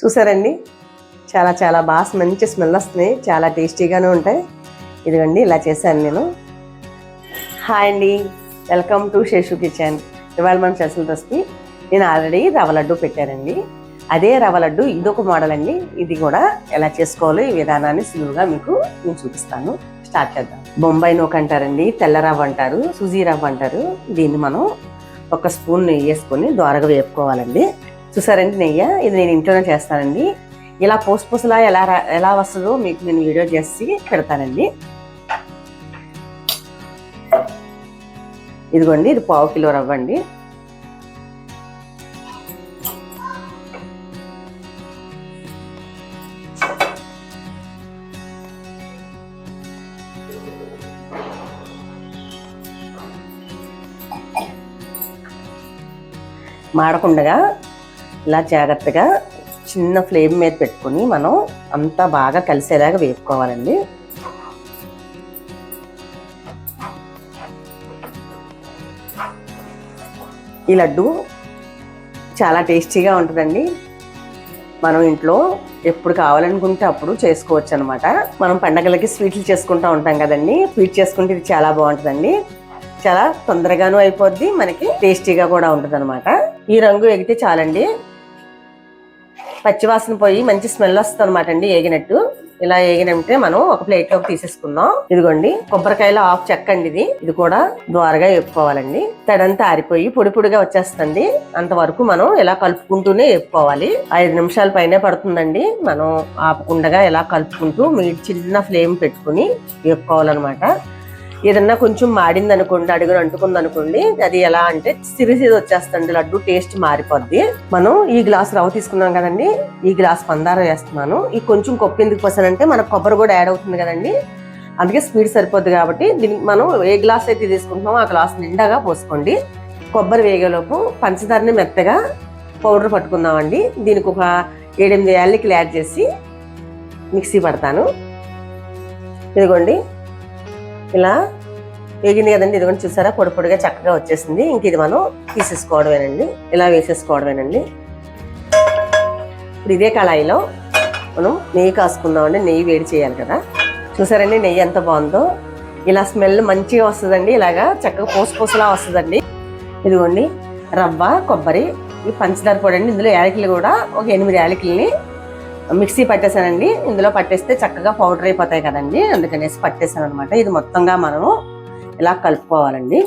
చూసారండి? చాలా చాలా బాగా మంచి స్మెల్ వస్తున్నాయి. చాలా టేస్టీగానే ఉంటాయి. ఇదిగోండి ఇలా చేశాను నేను. హాయ్ అండి. Welcome to Seshu kitchen. ఇవాళ మనం స్పెషల్ రెసిపీ నేను ఆల్రెడీ రవ్వ లడ్డు పెట్టానండి. అదే రవ్వ లడ్డు ఇదొక మోడల్ అండి. ఇది కూడా ఎలా చేసుకోవాలో ఈ విధానాన్ని సులువుగా మీకు నేను చూపిస్తాను. స్టార్ట్ చేద్దాం. బొంబాయి నూక అంటారండి తెల్ల రవ్వ అంటారు సుజీ రవ్వ అంటారు. దీన్ని మనం ఒక స్పూన్ నెయ్యి వేసుకొని దోరగా వేపుకోవాలండి. చూసారండి నెయ్యి? ఇది నేను ఇంట్లోనే చేస్తానండి. ఇలా పూసపూసలా ఎలా రా- ఎలా వస్తుందో మీకు నేను వీడియో చేసి పెడతానండి. ఇదిగోండి ఇది పావు కిలో రవ్వ అండి. మాడకుండగా ఇలా జాగ్రత్తగా చిన్న ఫ్లేమ్ మీద పెట్టుకొని మనం అంతా బాగా కలిసేలాగా వేపుకోవాలండి. ఈ లడ్డు చాలా టేస్టీగా ఉంటుందండి. మనం ఇంట్లో ఎప్పుడు కావాలనుకుంటే అప్పుడు చేసుకోవచ్చు అనమాట మనం పండగలకి స్వీట్లు చేసుకుంటూ ఉంటాం కదండి. స్వీట్ చేసుకుంటే ఇది చాలా బాగుంటుందండి. చాలా తొందరగాను అయిపోద్ది మనకి టేస్టీగా కూడా ఉంటుంది ఈ రంగు ఎగితే చాలండి. పచ్చివాసన పోయి మంచి స్మెల్ వస్తుంది అనమాట అండి ఏగినట్టు. ఇలా ఏగినంటే మనం ఒక ప్లేట్లోకి తీసేసుకుందాం. ఇదిగోండి కొబ్బరికాయలో ఆఫ్ చెక్క అండి ఇది. ఇది కూడా ద్వారగా వేపుకోవాలండి తడంతా ఆరిపోయి పొడి పొడిగా వచ్చేస్తుంది అంతవరకు మనం ఇలా కలుపుకుంటూనే వేపుకోవాలి ఐదు నిమిషాల పైనే పడుతుందండి. మనం ఆపకుండగా ఇలా కలుపుకుంటూ మీ చిన్న ఫ్లేమ్ పెట్టుకుని వేపుకోవాలన్నమాట ఏదన్నా కొంచెం మాడింది అనుకోండి అడుగును అంటుకుంది అనుకోండి అది ఎలా అంటే సిరిసిది వచ్చేస్తుంది లడ్డు టేస్ట్ మారిపోద్ది. మనం ఈ గ్లాస్ రవ్వ తీసుకున్నాం కదండి ఈ గ్లాస్ పందారం వేస్తున్నాను. ఈ కొంచెం కొప్పు ఎందుకు పోసానంటే మనకు కొబ్బరి కూడా యాడ్ అవుతుంది కదండి. అందుకే స్పీడ్ సరిపోద్ది కాబట్టి దీనికి మనం ఏ గ్లాస్ అయితే తీసుకుంటున్నామో ఆ గ్లాస్ నిండాగా పోసుకోండి. కొబ్బరి వేగేలోపు పంచదారని మెత్తగా పౌడర్ పట్టుకుందామండి. దీనికి ఒక ఏడెనిమిది యాలకులు యాడ్ చేసి మిక్సీ పడతాను. ఇదిగోండి. ఇలా వేగింది కదండి ఇదిగోండి చూసారా? పొడి పొడిగా చక్కగా వచ్చేసింది. ఇంక ఇది మనం తీసేసుకోవడమేనండి. ఇలా వేసేసుకోవడమేనండి. ఇప్పుడు ఇదే కళాయిలో మనం నెయ్యి కాసుకుందామండి. నెయ్యి వేడి చేయాలి కదా. చూసారండి నెయ్యి ఎంత బాగుందో. ఇలా స్మెల్ మంచిగా వస్తుందండి. ఇలాగా చక్కగా పోసు పోసులా వస్తుందండి. ఇదిగోండి రవ్వ కొబ్బరి ఈ పంచదార పొడి అండి. ఇందులో యాలకులు కూడా ఒక ఎనిమిది యాలకుల్ని మిక్సీ పట్టేశానండి. ఇందులో పట్టేస్తే చక్కగా పౌడర్ అయిపోతాయి కదండి. అందుకనేసి పట్టేశాను అనమాట ఇది మొత్తంగా మనము ఇలా కలుపుకోవాలండి.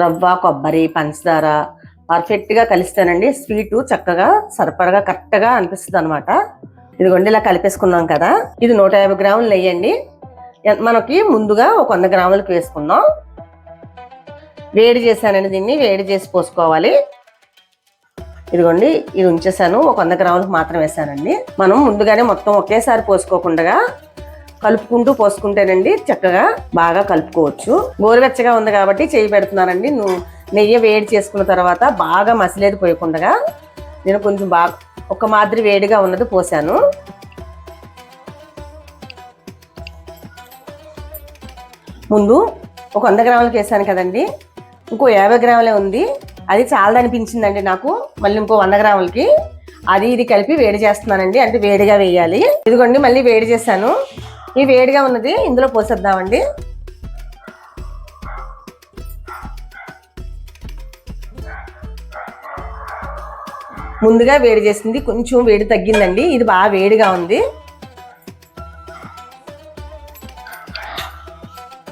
రవ్వ కొబ్బరి పంచదార పర్ఫెక్ట్గా కలిస్తానండి స్వీటు చక్కగా సరిపడగా కరెక్ట్గా అనిపిస్తుంది అనమాట ఇదిగోండి ఇలా కలిపేసుకున్నాం కదా. ఇది నూట యాభై గ్రాములు నెయ్యండి. మనకి ముందుగా ఒక వంద గ్రాములకు వేసుకుందాం. వేడి చేశానండి దీన్ని వేడి చేసి పోసుకోవాలి. ఇదిగోండి ఇది ఉంచేసాను ఒక వంద గ్రాములకు మాత్రం వేసానండి మనం ముందుగానే మొత్తం ఒకేసారి పోసుకోకుండా కలుపుకుంటూ పోసుకుంటేనండి చక్కగా బాగా కలుపుకోవచ్చు. గోరువెచ్చగా ఉంది కాబట్టి చేయి పెడుతున్నానండి. నువ్వు నెయ్యి వేడి చేసుకున్న తర్వాత బాగా మసిలేదు పోయకుండా నేను కొంచెం బాగా ఒక మాదిరి వేడిగా ఉన్నది పోసాను. ముందు ఒక వంద గ్రాములకు వేసాను కదండి. ఇంకో యాభై గ్రాములే ఉంది. అది చాలా అనిపించిందండి నాకు. మళ్ళీ ఇంకో వంద గ్రాములకి. అది ఇది కలిపి వేడి చేస్తున్నానండి. అంటే వేడిగా వేయాలి. ఇదిగోండి మళ్ళీ వేడి చేశాను. ఈ వేడిగా ఉన్నది ఇందులో పోసేద్దామండి. ముందుగా వేడి చేసింది. కొంచెం వేడి తగ్గిందండి. ఇది బాగా వేడిగా ఉంది.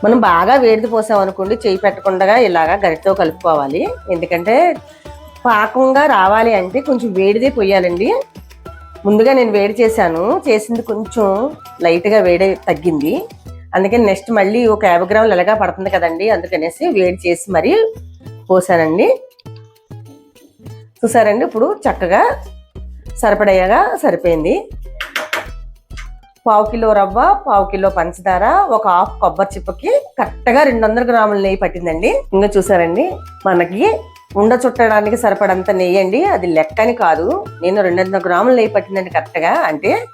మనం బాగా వేడిది పోసాం అనుకోండి చేయి పెట్టకుండా ఇలాగా గరిటతో కలుపుకోవాలి. ఎందుకంటే పాకంగా రావాలి అంటే కొంచెం వేడిదే పోయాలండి. ముందుగా నేను వేడి చేశాను. చేసింది కొంచెం లైట్గా వేడి తగ్గింది. అందుకని నెక్స్ట్ మళ్ళీ ఒక యాభై గ్రాములు ఎలాగా పడుతుంది కదండి. అందుకనేసి వేడి చేసి మరీ పోసానండి. చూసారండి? ఇప్పుడు చక్కగా సరిపడయ్యాగా సరిపోయింది. పావు కిలో రవ్వ పావు కిలో పంచదార ఒక హాఫ్ కొబ్బరి చిప్పకి కరెక్ట్గా రెండు వందల గ్రాముల నెయ్యి పట్టిందండి. ఇంకా చూసారండి మనకి ఉండ చుట్టడానికి సరిపడంత నెయ్యి అండి. అది లెక్కని కాదు. నేను రెండు వందల గ్రాముల నెయ్యి పట్టిందండి కరెక్ట్గా. అంటే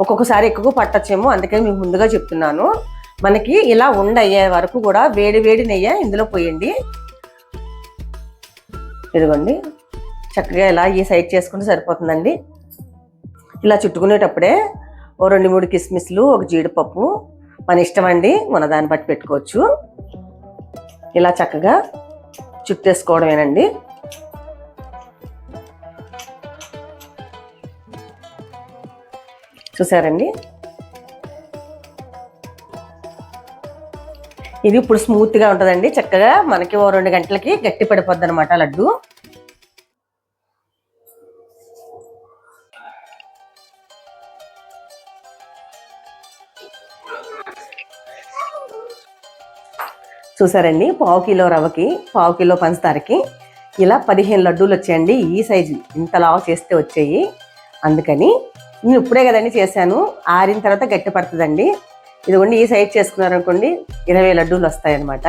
ఒక్కొక్కసారి ఎక్కువ పట్టచ్చేమో అందుకని మీకు ముందుగా చెప్తున్నాను. మనకి ఇలా ఉండయ్యే వరకు కూడా వేడి వేడి నెయ్యి ఇందులో పోయండి. ఇదిగోండి చక్కగా ఇలా ఈ సైడ్ చేసుకుంటే సరిపోతుందండి. ఇలా చుట్టుకునేటప్పుడే ఓ రెండు మూడు కిస్మిస్లు ఒక జీడిపప్పు. మన ఇష్టం అండి మన దాన్ని బట్టి పెట్టుకోవచ్చు. ఇలా చక్కగా చుట్టేసుకోవడమేనండి. చూసారండి? ఇది ఇప్పుడు స్మూత్గా ఉంటుందండి. చక్కగా మనకి ఓ రెండు గంటలకి గట్టి పడిపోద్ది అనమాట లడ్డు. చూసారండి? పావు కిలో రవ్వకి పావు కిలో పంచదారకి ఇలా పదిహేను లడ్డూలు వచ్చాయండి. ఈ సైజు ఇంత లావు చేస్తే వచ్చాయి. అందుకని నేను ఇప్పుడే కదండి చేశాను. ఆరిన తర్వాత గట్టి పడుతుందండి ఇదిగోండి ఈ సైజ్ చేసుకున్నారనుకోండి ఇరవై లడ్డూలు వస్తాయన్నమాట.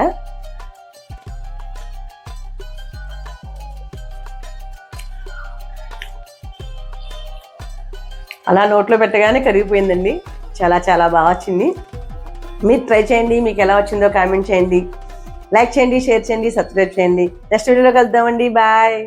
అలా నోట్లో పెట్టగానే కరిగిపోయిందండి. చాలా చాలా బాగా వచ్చింది. మీరు ట్రై చేయండి. మీకు ఎలా వచ్చిందో కామెంట్ చేయండి. లైక్ చేయండి షేర్ చేయండి సబ్స్క్రైబ్ చేయండి. నెక్స్ట్ వీడియోలో కలుద్దామండి. బాయ్.